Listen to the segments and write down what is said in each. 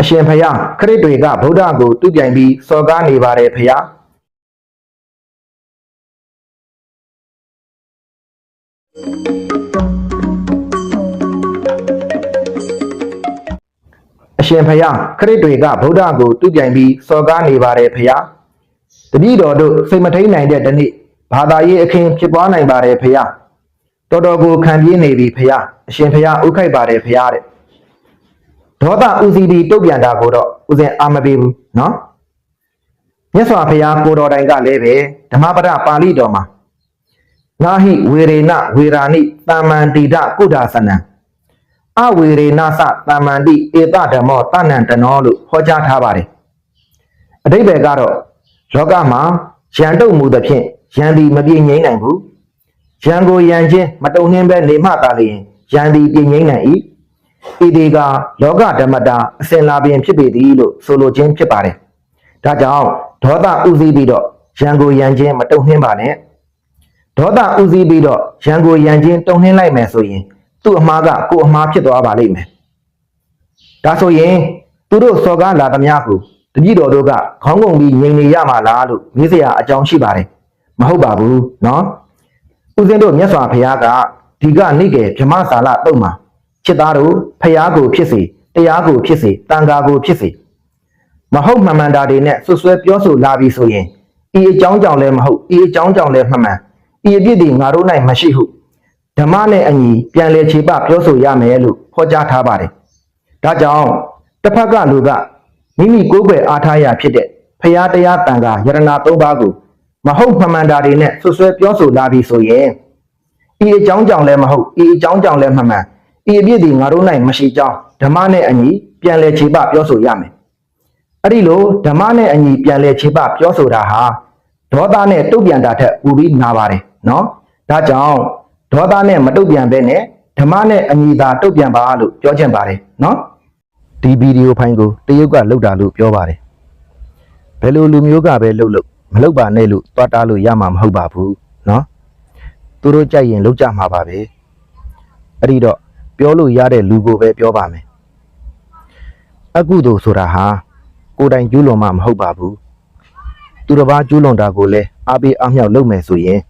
အရှင်ဖယားခရစ်တွေကဗုဒ္ဓကိုတူပြိုင်ပြီးစော်ကားနေပါတယ်ဖယားအရှင်ဖယားခရစ်တွေကဗုဒ္ဓကိုတူပြိုင်ပြီးစော်ကားနေပါတယ်ဖယားတပည့်တော်တို့စိတ်မထိန်နိုင်တဲ့တနေ့ဘာသာရေးအခင်းဖြစ်ပွားနိုင်ပါတယ်ဖယားတော်တော်ကိုခံပြင်းနေပြီဖယားအရှင်ဖယားဥခိုက်ပါတယ်ဖယားတဲ့ ဒေါသဥစီပြီးတုတ်ပြန်တာကိုတော့ဥစဉ်အာမပေးဘူးနော်မြတ်စွာဘုရားကိုတော်တိုင်ကလည်းပဲဓမ္မပဒပါဠိတော်မှာနာဟိဝေရေနဝေရာနိတာမန္တိဒကုဒ္ဒါသနံအဝေရေနသတာမန္တိဧတဓမ္မောတဏ္ဏတနောလို့ဟောကြားထားပါတယ်အတိပ္ပယ်ကတော့လောကမှာရန်တုံမူသဖြင့်ရန်သည်မပြေငြိမ်းနိုင်ဘူးရန်ကိုရန်ချင်းမတုံနှင်းပဲနေမှသာလျှင်ရန်သည်ပြေငြိမ်းနိုင်၏ ဤဒီကလောကဓမ္မတာအစဉ်လာပြင်ဖြစ်ပေသည်လို့ဆိုလိုခြင်းဖြစ်ပါတယ်ဒါကြောင့်ဒေါသဥစည်းပြီးတော့ရန်ကိုရန်ချင်းမတုံနှင်းပါနဲ့ဒေါသဥစည်းပြီးတော့ရန်ကိုရန်ချင်းတုံနှင်းလိုက်မယ်ဆိုရင်သူ့အမှားကကိုယ်အမှားဖြစ်သွားပါလိမ့်မယ်ဒါဆိုရင်သူတို့စော်ကားလာသမျှကိုတပည့်တော်တို့ကခေါင်းငုံပြီးငြိမ်နေရမှာလားလို့မေးစရာအကြောင်းရှိပါတယ်မဟုတ်ပါဘူးနော်ဦးဇင်းတို့မြတ်စွာဘုရားကဒီကနေ့ကေဗြဟ္မစာလတုံမှာ จิตသားတို့ဖျားကိုဖြစ်စေတရားကိုဖြစ်စေတန်ခါကိုဖြစ်စေမဟုတ်မှန်မှန်တာတွေနဲ့ဆွဆွဲပြောဆိုလာပြီဆိုရင်ဤအကြောင်းကြောင့်လည်းမဟုတ်ဤအကြောင်းကြောင့်လည်းမှန်မှန်ဤအပြစ်တွေငါတို့၌မရှိဟုဓမ္မနဲ့အညီပြန်လည်ခြေပပြောဆိုရမယ်လို့ဟောကြားထားပါတယ်ဒါကြောင့်တစ်ဖက်ကလူကမိမိကိုယ်ွယ်အားထားရဖြစ်တဲ့ဖျားတရားတန်ခါယရနာ၃ပါးကိုမဟုတ်မှန်မှန်တာတွေနဲ့ဆွဆွဲပြောဆိုလာပြီဆိုရင်ဤအကြောင်းကြောင့်လည်းမဟုတ်ဤအကြောင်းကြောင့်လည်းမှန်မှန် ဤအပြစ်ဒီငါတို့၌မရှိကြောင်းဓမ္မနဲ့အညီပြန်လည်ခြေပပြောဆိုရမယ်။အဲ့ဒီလိုဓမ္မနဲ့အညီပြန်လည်ခြေပပြောဆိုတာဟာဒေါသနဲ့တုတ်ပြန်တာထက်ပိုပြီးနာပါတယ်နော်။ဒါကြောင့်ဒေါသနဲ့မတုတ်ပြန်ဘဲနဲ့ဓမ္မနဲ့အညီသာတုတ်ပြန်ပါလို့ပြောချင်ပါတယ်နော်။ဒီဗီဒီယိုဖိုင်ကိုတရုတ်ကလုတ်တာလို့ပြောပါတယ်။ဘယ်လိုလူမျိုးကပဲလုတ်လို့မလုတ်ပါနဲ့လို့တွားတားလို့ရမှာမဟုတ်ပါဘူးနော်။သူတို့ကြိုက်ရင်လုတ်ကြမှာပါပဲ။အဲ့ဒီတော့ ပြောလို့ရတဲ့လူကိုပဲပြောပါမယ်အကုသိုလ်ဆိုတာဟာကိုယ်တိုင်ကျူးလွန်မှမဟုတ်ပါဘူးသူတစ်ပါးကျူးလွန်တာကိုလည်းအားပေးအားမြောက်လုပ်မယ်ဆိုရင်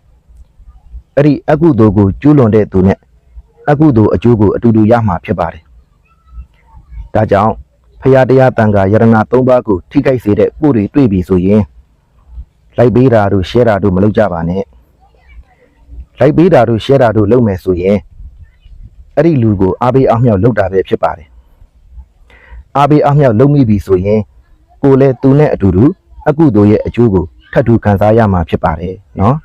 အဲ့ဒီအကုသိုလ်ကိုကျူးလွန်တဲ့သူနဲ့အကုသိုလ်အကျိုးကိုအတူတူရမှာဖြစ်ပါတယ်ဒါကြောင့်ဖရာတရားတန်ခါယရဏ၃ပါးကိုထိခိုက်စေတဲ့ကိုယ်တွေတွေ့ပြီဆိုရင်လိုက်ပေးတာတို့ရှဲတာတို့မလုပ်ကြပါနဲ့လိုက်ပေးတာတို့ရှဲတာတို့လုပ်မယ်ဆိုရင် အဲ့ဒီလူကိုအားပေးအားမြောက်လုပ်တာပဲဖြစ်ပါတယ်အားပေးအားမြောက်လုပ်မိပြီဆိုရင်ကိုယ်လည်းသူနဲ့အတူတူအကုသိုလ်ရဲ့အကျိုးကိုထပ်တူခံစားရမှာဖြစ်ပါတယ်နော်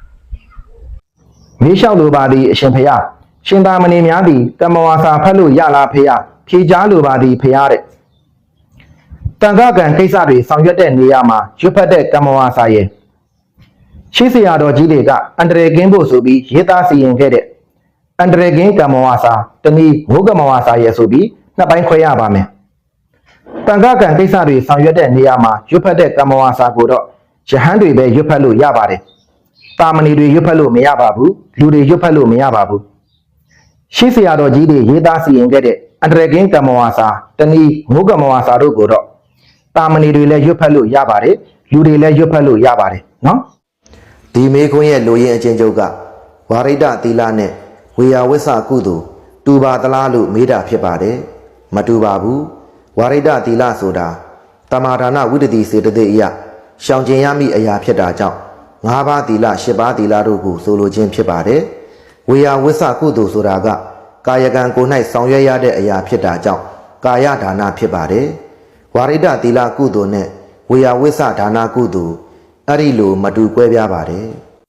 မေးလျှောက်လိုပါသည်အရှင်ဖရာရှင်သာမဏေများသည်ကမ္မဝါစာဖတ်လို့ရလားဖရာဖြေကြားလိုပါသည်ဖရာတဲ့တန်ခါကံကိစ္စတွေဆောင်ရွက်တဲ့နေရာမှာရွတ်ဖတ်တဲ့ကမ္မဝါစာရဲ့ရှိစရာတော်ကြီးတွေကအန္တရာယ်ကင်းဖို့ဆိုပြီးရေးသားစီရင်ခဲ့တဲ့ အန္တရာယ်ကင်းကမ္မဝါစာတနည်းမိုးကမ္မဝါစာရဲ့ဆိုပြီးနှစ်ပိုင်းခွဲရပါမယ်။တန်ခါကံကိစ္စတွေဆောင်ရွက်တဲ့နေရာမှာရွတ်ဖတ်တဲ့ကမ္မဝါစာကိုတော့ယဟန်တွေပဲရွတ်ဖတ်လို့ရပါတယ်။တာမဏီတွေရွတ်ဖတ်လို့မရပါဘူး။လူတွေရွတ်ဖတ်လို့မရပါဘူး။ရှိစရာတော်ကြီးတွေရေးသားစီရင်ခဲ့တဲ့အန္တရာယ်ကင်းကမ္မဝါစာတနည်းမိုးကမ္မဝါစာတို့ကိုတော့တာမဏီတွေလည်းရွတ်ဖတ်လို့ရပါတယ်။လူတွေလည်းရွတ်ဖတ်လို့ရပါတယ်နော်။ဒီမေခွန်းရဲ့လူရင်းအချင်းချုပ်ကဝါရိတသီလနဲ့ ဝေယဝိဆကုသိုလ်တူပါသလားလို့မေးတာဖြစ်ပါတယ်မတူပါဘူးဝါရိဒသီလဆိုတာတမာဒါနဝိတ္တိစေတသိက်အယရှောင်ကျင်ရမည့်အရာဖြစ်တာကြောင့်၅ပါးသီလ၈ပါးသီလတို့ကိုဆိုလိုခြင်းဖြစ်ပါတယ်ဝေယဝိဆကုသိုလ်ဆိုတာကကာယကံကိုယ်၌ဆောင်ရွက်ရတဲ့အရာဖြစ်တာကြောင့်ကာယဒါနဖြစ်ပါတယ်ဝါရိဒသီလကုသိုလ်နဲ့ဝေယဝိဆဒါနကုသိုလ်အဲ့ဒီလိုမတူကွဲပြားပါတယ်